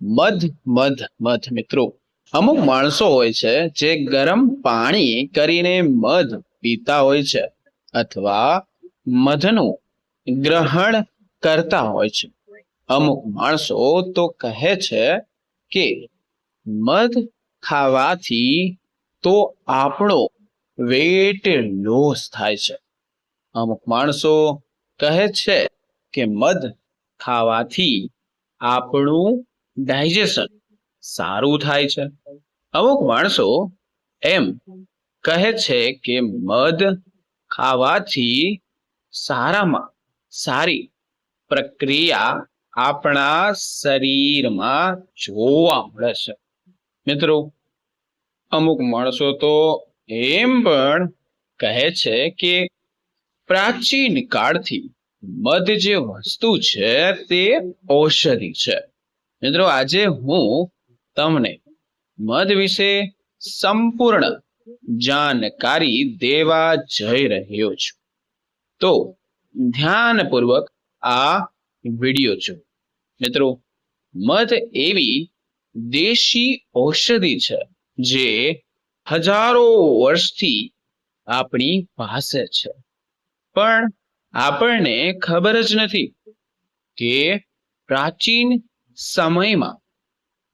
મધ મધ મધ. મિત્રો, અમુક માણસો હોય છે જે ગરમ પાણી કરીને મધ પીતા હોય છે અથવા મધનું ગ્રહણ કરતા હોય છે. અમુક માણસો તો કહે છે કે મધ ખાવાથી તો આપણો વેટ લોસ થાય છે. અમુક માણસો કહે છે કે મધ ખાવાથી આપણું ડાયજેશન સારું થાય છે. અમુક માણસો એમ કહે છે કે મધ ખાવાથી સારામાં સારી પ્રક્રિયા આપણા શરીરમાં જોવા મળે છે. મિત્રો, અમુક માણસો તો એમ પણ કહે છે કે પ્રાચીન કાળથી મધ જે વસ્તુ છે તે ઔષધિ છે. મિત્રો, આજે હું તમને મધ વિશે સંપૂર્ણ જાણકારી દેવા જઈ રહ્યો છું. તો ધ્યાનપૂર્વક આ વિડિયો જો મિત્રો, મધ એવી દેશી ઔષધિ છે જે હજારો વર્ષથી આપણી પાસે છે. પણ આપણને ખબર જ નથી કે પ્રાચીન સમયમાં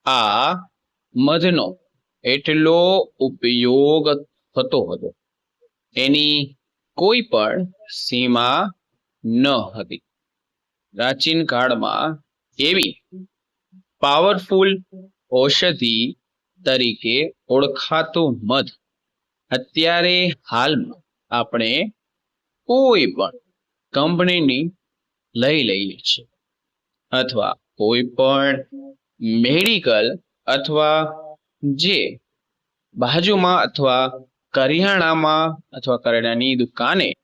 આ મધનો એટલો ઉપયોગ થતો હતો. એની કોઈ પણ સીમા ન હતી. પ્રાચીન કાળમાં એવી પાવરફુલ ઔષધિ તરીકે ઓળખાતું મધ અત્યારે હાલમાં આપણે કોઈ પણ કંપનીની લઈ લઈએ છીએ. અથવા કોઈ પણ મેડિકલ અથવા જે બાજુમાં અથવા કરિયાણામાં અથવા કરિયાણાની દુકાને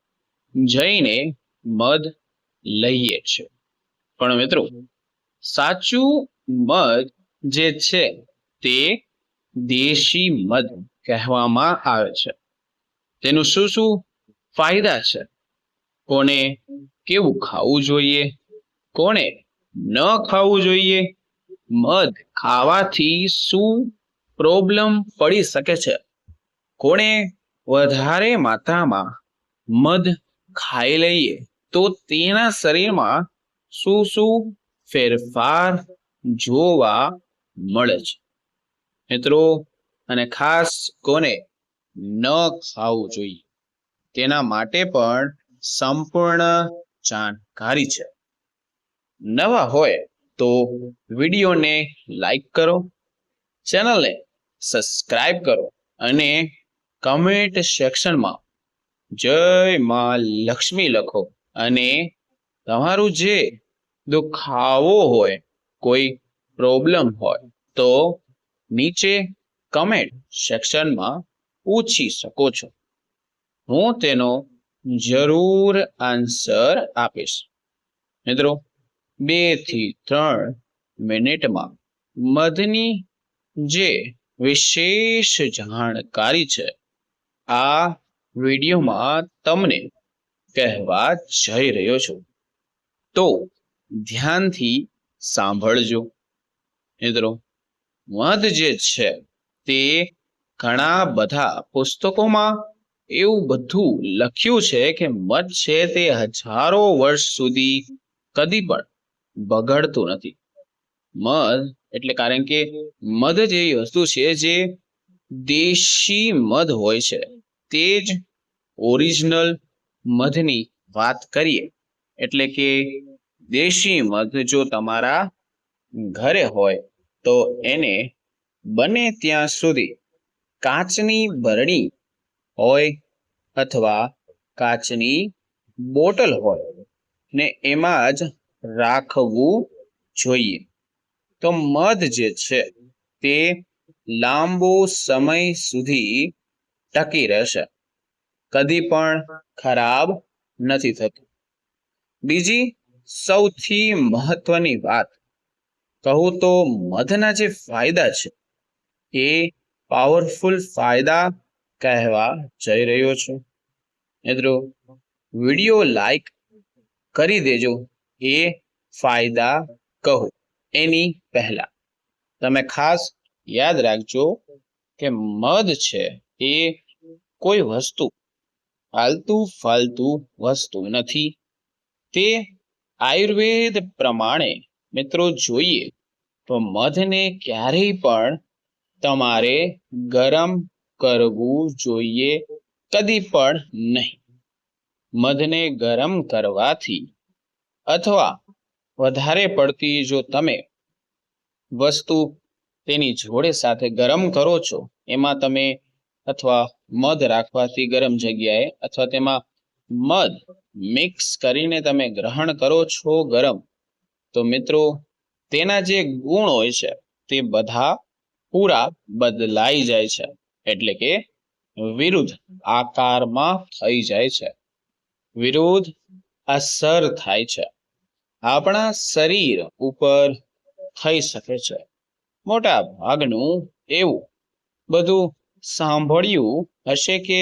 જઈને મધ લઈએ છે. પણ મિત્રો, સાચું મધ જે છે તે દેશી મધ કહેવામાં આવે છે. તેનું શું શું ફાયદા છે? કોને કેવું ખાવું જોઈએ? કોને ન ખાવું જોઈએ. મધ ખાવાથી શું પ્રોબ્લેમ પડી શકે છે? કોણે વધારે માત્રામાં મધ ખાઈ લઈએ તો તેના શરીરમાં શું શું ફેરફાર જોવા મળે છે? મિત્રો, અને ખાસ કોને ન ખાવું જોઈએ, તેના માટે પણ સંપૂર્ણ જાણકારી છે. નવા હોય તો વિડીયોને લાઈક કરો, ચેનલને સબસ્ક્રાઈબ કરો અને કમેન્ટ સેક્શનમાં જય માં લક્ષ્મી લખો. અને તમારું જે દુખાવો હોય, કોઈ પ્રોબ્લેમ હોય, તો નીચે કમેન્ટ સેક્શનમાં પૂછી શકો છો. હું તેનો જરૂર આન્સર આપીશ. મિત્રો બેથી ત્રણ મિનિટમાં મધની જે વિશેષ જાણકારી છે, આ વિડીયોમાં તમને કહેવા જઈ રહ્યો છું. તો ધ્યાનથી સાંભળજો. મિત્રો, મધ જે છે તે ઘણા બધા પુસ્તકોમાં એવું બધું લખ્યું છે કે મધ છે તે હજારો વર્ષ સુધી કદી પણ બગડતું નથી. મધ એટલે કારણ કે મધ જેવી વસ્તુ છે જે દેશી મધ હોય છે. તે જ ઓરિજિનલ મધની વાત કરીએ. એટલે કે દેશી મધ જો તમારા ઘરે હોય તો એને બને ત્યાં સુધી કાચની બરણી હોય અથવા કાચની બોટલ હોય. ને એમાં જ રાખવું જોઈએ. તો મધ જે છે તે લાંબો સમય સુધી ટકી રહેશે. કદી પણ ખરાબ નથી થતું. બીજી સૌથી મહત્વની વાત, કહું તો મધના જે ફાયદા છે, એ પાવરફુલ ફાયદા કહેવા જઈ રહ્યો છું. મિત્રો, વીડિયો લાઈક કરી દેજો. એ ફાયદા કહો. એની પહેલા તમે ખાસ યાદ રાખજો કે મધ છે એ કોઈ વસ્તુ, ફાલતું ફાલતુ વસ્તુ નથી. તે આયુર્વેદ પ્રમાણે મિત્રો જોઈએ તો મધને ક્યારેય પણ તમારે ગરમ કરવું જોઈએ, કદી પણ નહીં. મધને ગરમ કરવાથી અથવા વધારે પડતી જો તમે વસ્તુ તેની જોડે સાથે ગરમ કરો છો, એમાં તમે અથવા મધ રાખવાથી ગરમ જગ્યાએ અથવા તેમાં મધ મિક્સ કરીને તમે ગ્રહણ કરો છો ગરમ, તો મિત્રો તેના જે ગુણ હોય છે, તે બધા પૂરા બદલાઈ જાય છે, એટલે કે વિરુદ્ધ આકારમાં થઈ જાય છે. વિરુદ્ધ અસર થાય છે. આપણા શરીર ઉપર થઈ શકે છે. મોટા ભાગનું એવું બધું સાંભળ્યું હશે કે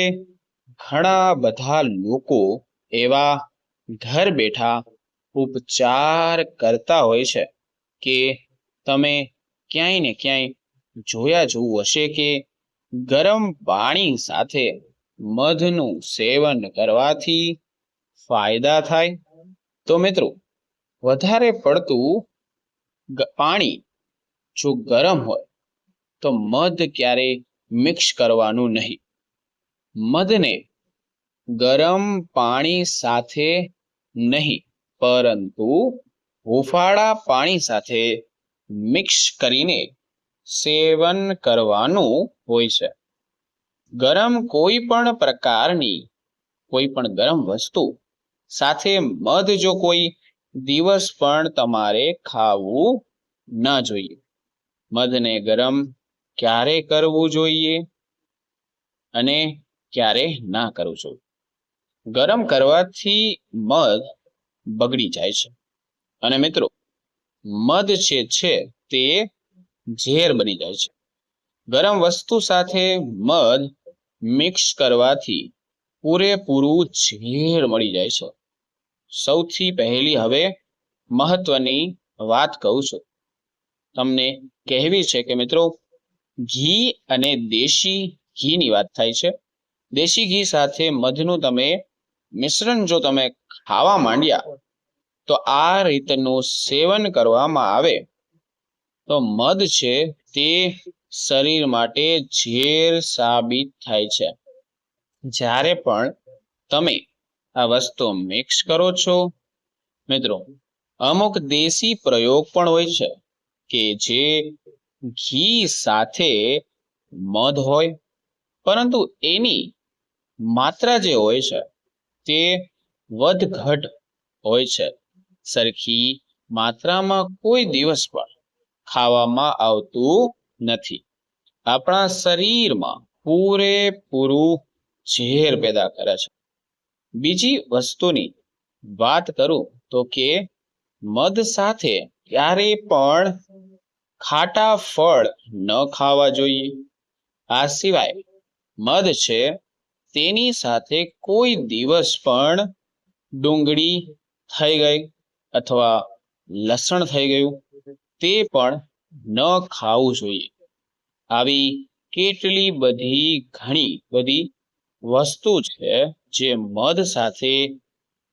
ઘણા બધા લોકો એવા ઘર બેઠા ઉપચાર કરતા હોય છે કે તમે ક્યાંય ને ક્યાંય જોયા જોવું હશે કે ગરમ પાણી સાથે મધનું સેવન કરવાથી ફાયદા થાય. તો મિત્રો વધારે પડતું પાણી જો ગરમ હોય, તો મધ ક્યારે મિક્સ કરવાનું નહીં. મધને ગરમ પાણી સાથે નહીં, પરંતુ હુફાળા પાણી સાથે મિક્સ કરીને સેવન કરવાનું હોય છે. ગરમ કોઈ પણ પ્રકારની કોઈ પણ ગરમ વસ્તુ સાથે મધ જો કોઈ દિવસ પણ તમારે ખાવું ન જોઈએ. મધને ગરમ ક્યારે કરવું જોઈએ અને ક્યારે ના કરવું જોઈએ. ગરમ કરવાથી મધ બગડી જાય છે. અને મિત્રો, મધ જે છે તે ઝેર બની જાય છે. ગરમ વસ્તુ સાથે મધ મિક્સ કરવાથી પૂરેપૂરું ઝેર મળી જાય છે. સૌથી પહેલી હવે મહત્વની વાત કહું છું. તમને કહેવી છે કે મિત્રો, ઘી અને દેશી ઘીની વાત થાય છે. દેશી ઘી સાથે મધનું તમે મિશ્રણ જો તમે ખાવા માંડ્યા, તો આ રીતનું સેવન કરવામાં આવે. તો મધ છે તે શરીર માટે ઝેર સાબિત થાય છે. જ્યારે પણ તમે આ વસ્તુ મિક્સ કરો છો. મિત્રો, અમુક દેશી પ્રયોગ પણ હોય છે કે જે ઘી સાથે મધ હોય, પરંતુ એની માત્રા જે હોય છે તે વધઘટ હોય છે. સરખી માત્રામાં કોઈ દિવસ પણ ખાવામાં આવતું નથી. આપણા શરીરમાં પૂરેપૂરું ઝેર પેદા કરે છે. બીજી વસ્તુની વાત કરું તો કે મધ સાથે ક્યારે પણ ખાટા ફળ ન ખાવા જોઈએ. આ સિવાય મધ છે તેની સાથે કોઈ દિવસ પણ ડુંગળી થઈ ગઈ અથવા લસણ થઈ ગયું તે પણ ન ખાવું જોઈએ. આવી કેટલી બધી ઘણી બધી વસ્તુ છે જે મધ સાથે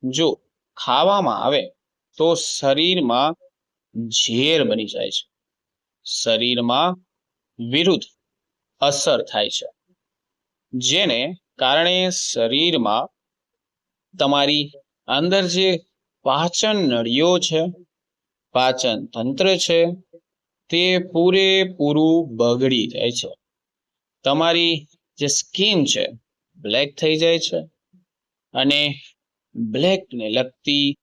જો ખાવામાં આવે, તો શરીરમાં ઝેર બની જાય છે. શરીરમાં વિરુદ્ધ અસર થાય છે. જેને કારણે શરીરમાં તમારી અંદર જે પાચન નળીઓ છે, પાચન તંત્ર છે, તે પૂરેપૂરું બગડી જાય છે. તમારી જે સ્કિન છે, બ્લેક થઈ જાય છે. અને બ્લેકને લગતી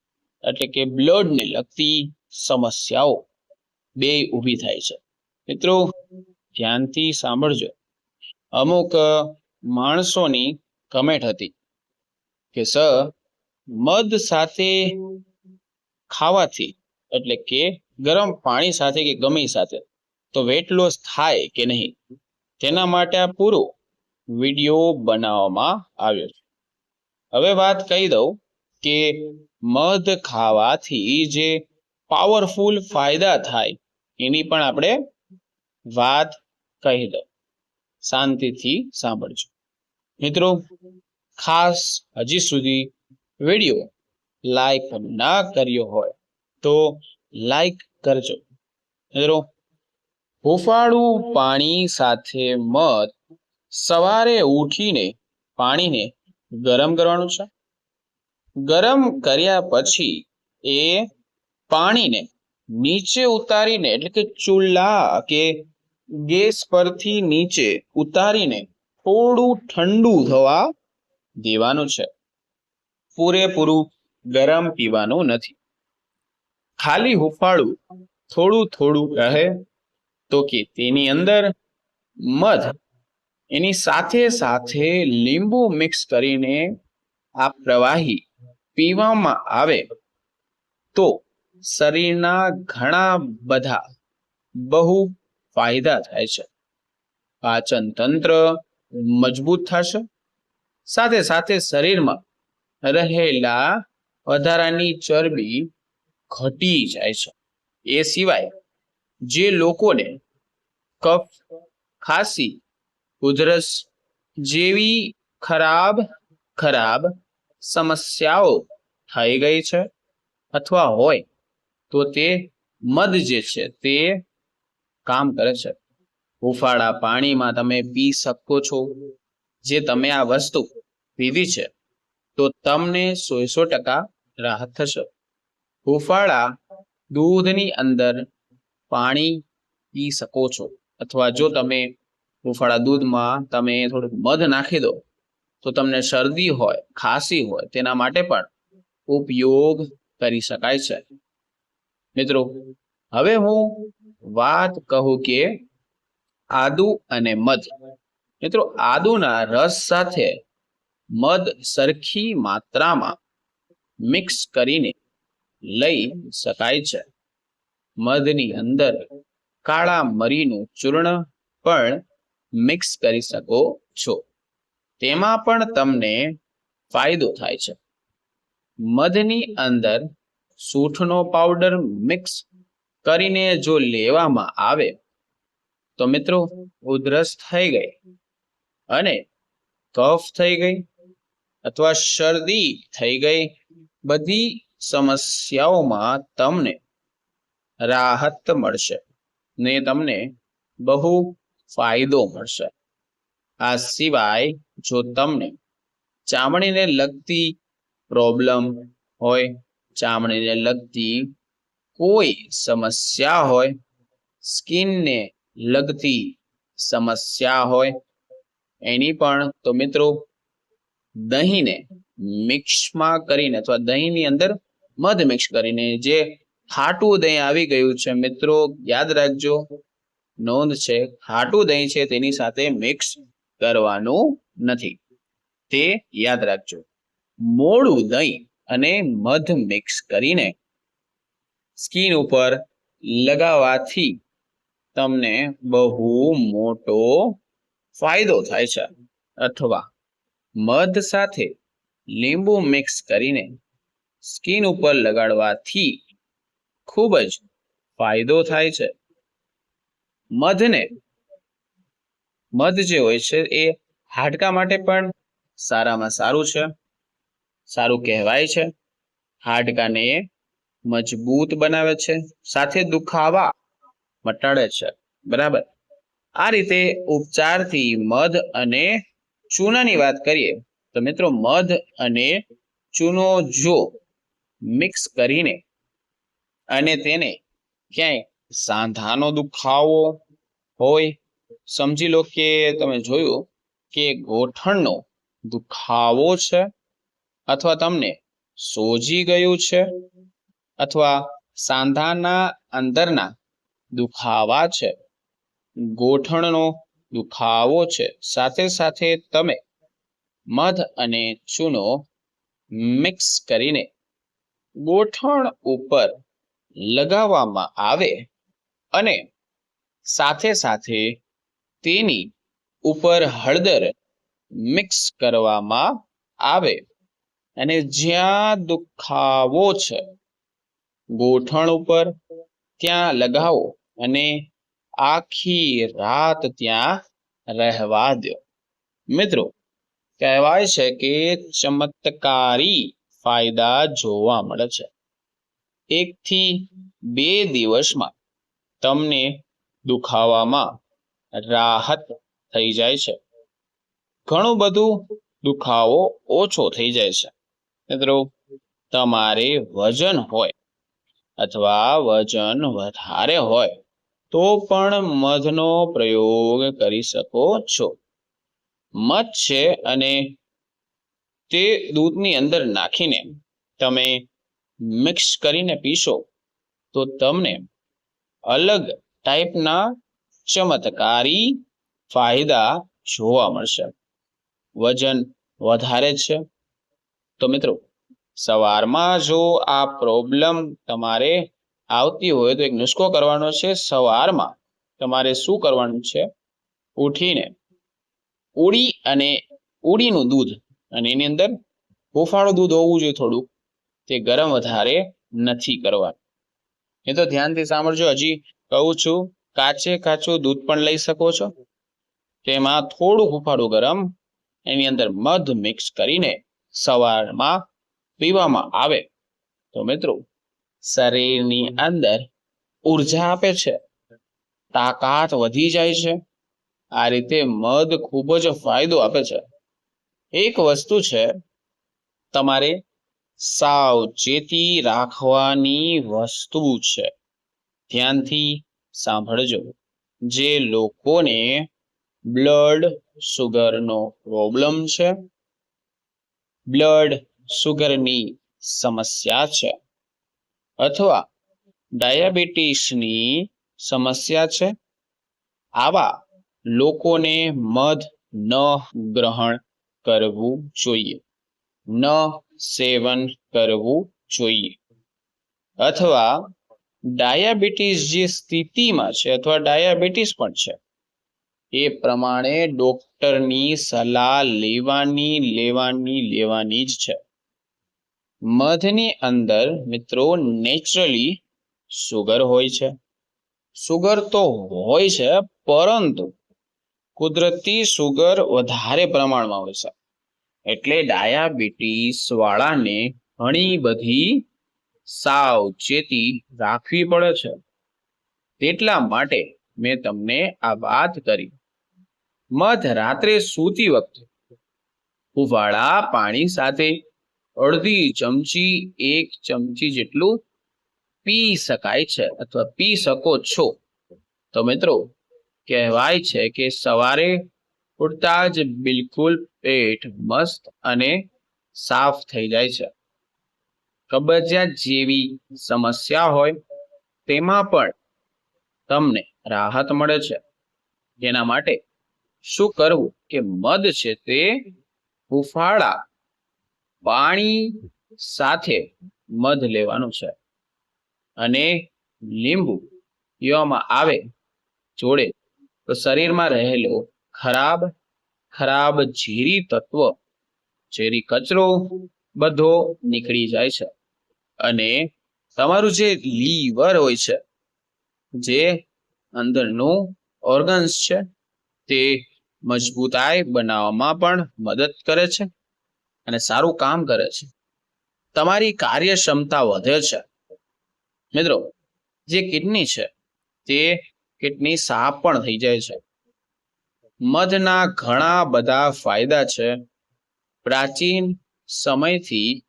એટલે કે બ્લડને લગતી સમસ્યાઓ બે ઊભી થાય છે. મિત્રો, ધ્યાનથી સાંભળજો. અમુક માણસોની કમેન્ટ હતી કે, સર, મધ સાથે ખાવાથી એટલે કે ગરમ પાણી સાથે કે ગમે સાથે, તો વેટ લોસ થાય કે નહીં? તેના માટે આ પૂરો વીડિયો બનાવવામાં આવ્યો છે. હવે વાત કહી દઉં કે મધ ખાવાથી જે પાવરફુલ ફાયદા થાય, એની પણ આપણે વાત કહી દઉં. શાંતિથી સાંભળજો. મિત્રો, ખાસ હજી સુધી વીડિયો લાઈક ના કર્યો હોય તો લાઈક કરજો. મિત્રો, હુફાળું પાણી સાથે મધ સવારે ઉઠીને પાણીને ગરમ કરવાનું છે? ગરમ કર્યા પછી એ પાણીને નીચે ઉતારીને, એટલે કે ચૂલા કે ગેસ પરથી નીચે ઉતારીને થોડું ઠંડુ થવા દેવાનું છે. પૂરેપૂરું ગરમ પીવાનું નથી. ખાલી હુફાળું થોડું થોડું રહે તો કે તેની અંદર મધ એની સાથે સાથે લીંબુ મિક્સ કરીને આ પ્રવાહી પીવામાં આવે તો શરીરના ઘણા બધા બહુ ફાયદા થાય છે. પાચન તંત્ર મજબૂત થશે. સાથે સાથે શરીરમાં રહેલા વધારાની ચરબી ઘટી જાય છે. એ સિવાય જે લોકોને કફ, ખાંસી ઉધરસ જેવી ખરાબ ખરાબ સમસ્યાઓ થઈ ગઈ છે અથવા હોય, તો તે મધ જે છે તે કામ કરે છે. હુંફાળા પાણીમાં તમે પી શકો છો. જે તમે આ વસ્તુ પીધી છે, તો તમને સો સો ટકા રાહત થશે. હુંફાળા દૂધની અંદર પાણી પી શકો છો. અથવા જો તમે હુંફાળા દૂધમાં તમે થોડુંક મધ નાખી દો. તો તમને શરદી હોય, ખાંસી હોય, તેના માટે પણ ઉપયોગ કરી શકાય છે. મિત્રો, હવે હું વાત કહું કે આદુ અને મધ. મિત્રો, આદુના રસ સાથે મધ સરખી માત્રામાં મિક્સ કરીને લઈ શકાય છે. મધની અંદર કાળા મરીનું ચૂર્ણ પણ મિક્સ કરી શકો છો. તેમાં પણ તમને ફાયદો થાય છે. મધની અંદર સૂંઠનો પાવડર મિક્સ કરીને જો લેવામાં આવે, તો મિત્રો ઉધરસ થઈ ગઈ અને કફ થઈ ગઈ અથવા શરદી થઈ ગઈ. બધી સમસ્યાઓમાં તમને રાહત મળશે ને તમને બહુ ફાયદો મળશે. આ સિવાય જો તમને ચામડીને લગતી પ્રોબ્લેમ હોય, ચામડીને લગતી કોઈ સમસ્યા હોય, સ્કિનને લગતી સમસ્યા હોય, એની પણ તો મિત્રો દહીંને મિક્સમાં કરીને અથવા દહીંની અંદર મધ મિક્સ કરીને જે ખાટું દહીં આવી ગયું છે, મિત્રો યાદ રાખજો. નોંધ છે, ખાટું દહીં છે તેની સાથે મિક્સ કરવાનું નથી. તે યાદ રાખજો. મોડું દહીં અને મધ મિક્સ કરીને સ્કીન ઉપર લગાવવાથી તમને બહુ મોટો ફાયદો થાય છે. અથવા મધ સાથે લીંબુ મિક્સ કરીને સ્કીન ઉપર લગાડવાથી ખૂબ જ ફાયદો થાય છે. મધને, મધ જે હોય છે એ હાડકા માટે પણ સારામાં સારું છે. સારું કહેવાય છે. હાડકાને મજબૂત બનાવે છે. સાથે દુખાવા મટાડે છે. બરાબર? આ રીતે ઉપચારથી મધ અને ચૂનાની વાત કરીએ, તો મિત્રો મધ અને ચૂનો જો મિક્સ કરીને અને તેને ક્યાંય સાંધાનો દુખાવો હોય, સમજી લો કે તમે જોયું કે ગોઠણનો દુખાવો છે અથવા તમને સોજી ગયું છે અથવા સાંધાના અંદરના દુખાવા છે. ગોઠણનો દુખાવો છે. સાથે સાથે તમે મધ અને ચૂનો મિક્સ કરીને ગોઠણ ઉપર લગાવવામાં આવે અને સાથે સાથે તેની ઉપર હળદર મિક્સ કરવામાં આવે. અને જ્યાં દુખાવો છે, ગોઠણ ઉપર ત્યાં લગાવો અને આખી રાત ત્યાં રહેવા દો. મિત્રો, કહેવાય છે કે ચમત્કારી ફાયદા જોવા મળે છે. એકથી બે દિવસમાં તમને દુખાવામાં રાહત થઈ જાય છે. ઘણું બધું દુખાવો ઓછો થઈ જાય છે. મિત્રો, તમારે વજન હોય અથવા વજન વધારે હોય તો પણ મધનો પ્રયોગ કરી શકો છો. મધ છે અને તે દૂધની અંદર નાખીને તમે મિક્સ કરીને પીશો તો તમને અલગ ટાઈપના ચમત્કારી ફાયદા જોવા મળશે. વજન વધારે છે. તો મિત્રો, સવારમાં જો આ પ્રોબ્લેમ તમારે આવતી હોય તો એક નુસ્ખો કરવાનો છે. સવારમાં તમારે શું કરવાનું છે? ઉઠીને ઉડી અને ઉડીનું દૂધ અને એની અંદર હુફાળું દૂધ હોવું જોઈએ થોડુંક. તે ગરમ વધારે નથી કરવાનું. એ તો ધ્યાનથી સાંભળજો. હજી કહું છું, કાચે કાચું દૂધ પણ લઈ શકો છો. તેમાં થોડું હુંફાળું ગરમ, એની અંદર મધ મિક્સ કરીને સવારમાં પીવામાં આવે. તો મિત્રો, શરીરની અંદર ઊર્જા આપે છે. તાકાત વધી જાય છે. આ રીતે મધ ખૂબ જ ફાયદો આપે છે. એક વસ્તુ છે, તમારે સાવચેતી રાખવાની વસ્તુ છે. ધ્યાનથી સાંભળજો. જે લોકોને બ્લડ સુગરનો પ્રોબ્લેમ છે બ્લડ સુગરની સમસ્યા છે, અથવા ડાયાબિટીસની સમસ્યા છે, આવા લોકોને મધ ન ગ્રહણ કરવું જોઈએ. ન સેવન કરવું જોઈએ. અથવા ડાયાબિટીસ જે સ્થિતિમાં છે અથવા ડાયાબિટીસ પણ છે, એ પ્રમાણે ડોક્ટરની સલાહ લેવાની લેવાની લેવાની જ છે. મધની અંદર મિત્રો નેચરલી સુગર હોય છે. સુગર તો હોય છે, પરંતુ કુદરતી સુગર વધારે પ્રમાણમાં હોય છે. એટલે ડાયાબિટીસ વાળાને ઘણી બધી સાવચેતી રાખવી પડે છે. તેટલા માટે મેં તમને આ વાત કરી. મધ રાત્રે સૂતી વખતે ઉવાળા પાણી સાથે અડધી ચમચી, એક ચમચી જેટલું પી શકાય છે અથવા પી શકો છો. તો મિત્રો, કહેવાય છે કે સવારે ઉઠતા જ બિલકુલ પેટ મસ્ત અને સાફ થઈ જાય છે. કબજિયાત જેવી સમસ્યા હોય તેમાં પણ તમને રાહત મળે છે. જેના માટે શું કરવું કે મધ છે તે હુફાળા પાણી સાથે મધ લેવાનું છે અને લીંબુ પીવામાં આવે જોડે તો શરીરમાં રહેલો ખરાબ ખરાબ ઝેરી તત્વ. ઝેરી કચરો બધો નીકળી જાય છે. અને તમારું જે લીવર હોય છે, જે અંદરનું ઓર્ગન્સ છે, તે મજબૂતાઈ બનાવવામાં પણ મદદ કરે છે અને સારું કામ કરે છે. તમારી કાર્યક્ષમતા વધે છે. મિત્રો, જે કિડની છે, તે કિડની સાફ પણ થઈ જાય છે. મધના ઘણા બધા ફાયદા છે. પ્રાચીન સમયથી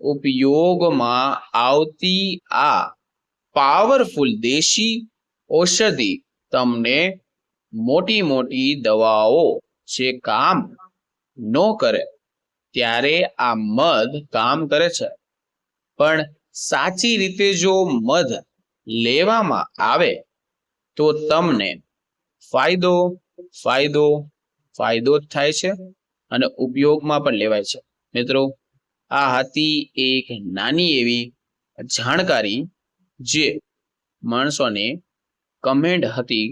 ઉપયોગમાં આવતી આ પાવરફુલ દેશી ઔષધિ તમને મોટી મોટી દવાઓ જે કામ ન કરે, ત્યારે આ મધ કામ કરે છે. પણ સાચી રીતે જો મધ લેવામાં આવે, તો તમને ફાયદો ફાયદો ફાયદો જ થાય છે અને ઉપયોગમાં પણ લેવાય છે. મિત્રો, આ હતી એક નાની એવી જાણકારી જે માણસોને કમેન્ટ હતી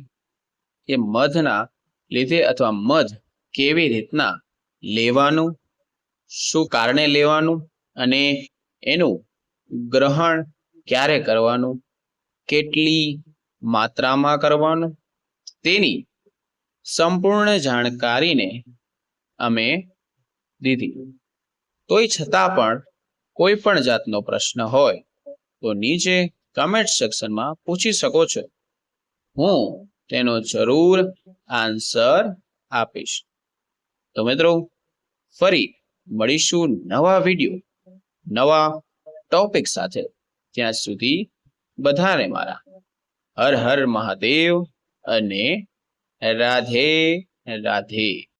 કે મધના લીધે અથવા મધ કેવી રીતના લેવાનું, શું કારણે લેવાનું અને એનું ગ્રહણ ક્યારે કરવાનું, કેટલી માત્રામાં કરવાનું, તેની સંપૂર્ણ જાણકારીને અમે દીધી. તોય છતાં પણ કોઈ પણ જાતનો પ્રશ્ન હોય તો નીચે કમેન્ટ સેક્શનમાં પૂછી શકો છો. હું તેનો જરૂર આન્સર આપીશ. તો મિત્રો, ફરી મળીશું નવા વીડિયો નવા ટોપિક સાથે. ત્યાં સુધી બધાને મારા હર હર મહાદેવ અને રાધે રાધે.